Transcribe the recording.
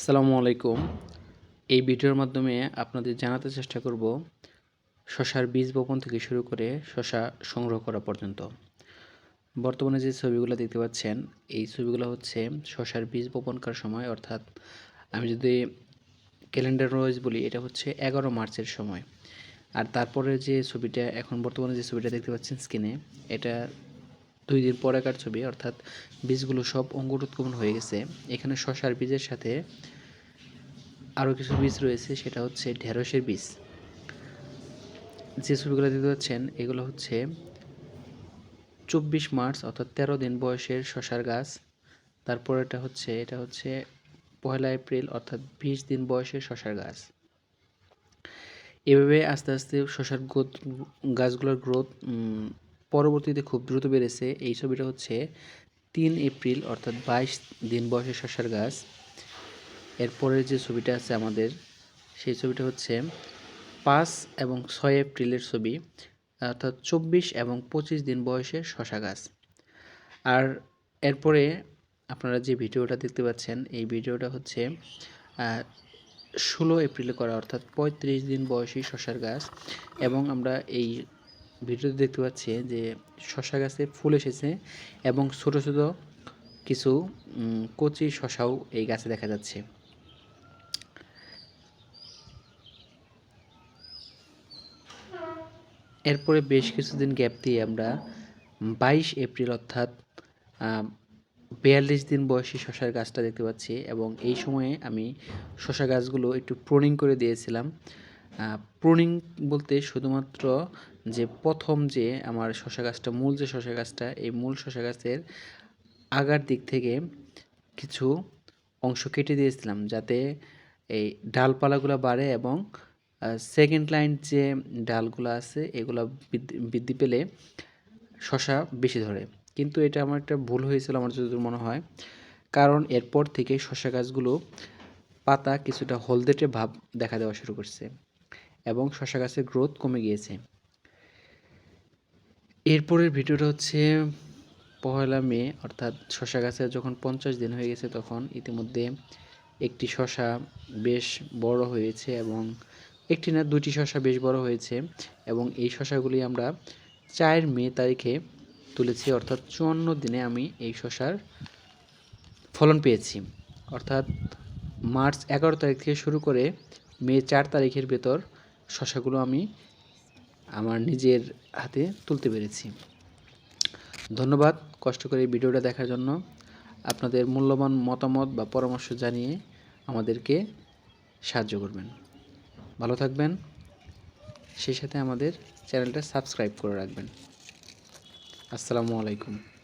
আসসালামু আলাইকুম। এই ভিডিওর মাধ্যমে আপনাদের জানাতে চেষ্টা করব শশার বীজ বপন থেকে শুরু করে শশা সংগ্রহ করা পর্যন্ত। বর্তমানে যে ছবিগুলো দেখতে পাচ্ছেন, এই ছবিগুলো হচ্ছে শশার বীজ বপন করার সময়, অর্থাৎ আমি যদি ক্যালেন্ডার ওয়াইজ বলি, এটা হচ্ছে এগারো মার্চের সময়। আর তারপরে যে ছবিটা, এখন বর্তমানে যে ছবিটা দেখতে পাচ্ছেন স্ক্রিনে, এটা দুই দিন পরেকার ছবি, অর্থাৎ বীজগুলো সব অঙ্কুরোৎগমন হয়ে গেছে। এখানে শশার বীজের সাথে আরও কিছু বীজ রয়েছে, সেটা হচ্ছে ঢেঁড়সের বীজ। যে ছবিগুলো দেখতে পাচ্ছেন, এগুলো হচ্ছে চব্বিশ মার্চ, অর্থাৎ তেরো দিন বয়সের শশার গাছ। তারপর এটা হচ্ছে এটা হচ্ছে পয়লা এপ্রিল, অর্থাৎ বিশ দিন বয়সের শশার গাছ। এভাবে আস্তে আস্তে শশার গ্রোথ গাছগুলোর গ্রোথ পরবর্তীতে খুব দ্রুত বেড়েছে এই ছবিটা হচ্ছে তিন এপ্রিল, অর্থাৎ বাইশ দিন বয়সে শশার গাছ। এরপরের যে ছবিটা আছে আমাদের, সেই ছবিটা হচ্ছে পাঁচ এবং ছয় এপ্রিলের ছবি, অর্থাৎ চব্বিশ এবং পঁচিশ দিন বয়সে শশা গাছ। আর এরপরে আপনারা যে ভিডিওটা দেখতে পাচ্ছেন, এই ভিডিওটা হচ্ছে ষোলো এপ্রিলে করা, অর্থাৎ পঁয়ত্রিশ দিন বয়সী শশার গাছ। এবং আমরা এই ভিডিওতে দেখতে পাচ্ছি যে শশা গাছে ফুল এসেছে এবং ছোট ছোট কিছু কচি শশাও এই গাছে দেখা যাচ্ছে। এরপরে বেশ কিছুদিন গ্যাপ দিয়ে আমরা বাইশ এপ্রিল অর্থাৎ বিয়াল্লিশ দিন বয়সী শশার গাছটা দেখতে পাচ্ছি এবং এই সময়ে আমি শশা গাছগুলো একটু প্রোনিং করে দিয়েছিলাম। প্রুনিং বলতে শুধুমাত্র যে প্রথম যে আমার শশা গাছটা, মূল যে শশা গাছটা, এই মূল শশা গাছের আগার দিক থেকে কিছু অংশ কেটে দিয়েছিলাম যাতে এই ডালপালাগুলো বাড়ে এবং সেকেন্ড লাইন যে ডালগুলো আছে এগুলো বৃদ্ধি পেলে শশা বেশি ধরে। কিন্তু এটা আমার একটা ভুল হয়েছিল আমার যতদূর মনে হয়। কারণ এরপর থেকে শশা গাছগুলো পাতা কিছুটা হলদেটে ভাব দেখা দেওয়া শুরু করছে। এবং শশা গাছের গ্রোথ কমে গিয়েছে। এরপরের ভিডিওটা হচ্ছে পহেলা মে, অর্থাৎ শশা গাছের যখন পঞ্চাশ দিন হয়ে গেছে তখন ইতিমধ্যে একটি শশা বেশ বড় হয়েছে এবং একটি না দুটি শশা বেশ বড় হয়েছে এবং এই শশাগুলি আমরা চার মে তারিখে তুলেছি, অর্থাৎ চুয়ান্ন দিনে আমি এই শশার ফলন পেয়েছি। অর্থাৎ মার্চ এগারো তারিখ থেকে শুরু করে মে চার তারিখের ভেতর শশাগুলো আমি আমার নিজের হাতে তুলতে পেরেছি। ধন্যবাদ কষ্ট করে এই ভিডিওটা দেখার জন্য। আপনাদের মূল্যবান মতামত বা পরামর্শ জানিয়ে আমাদেরকে সাহায্য করবেন। ভালো থাকবেন। সেই সাথে আমাদের চ্যানেলটা সাবস্ক্রাইব করে রাখবেন। আসসালামু আলাইকুম।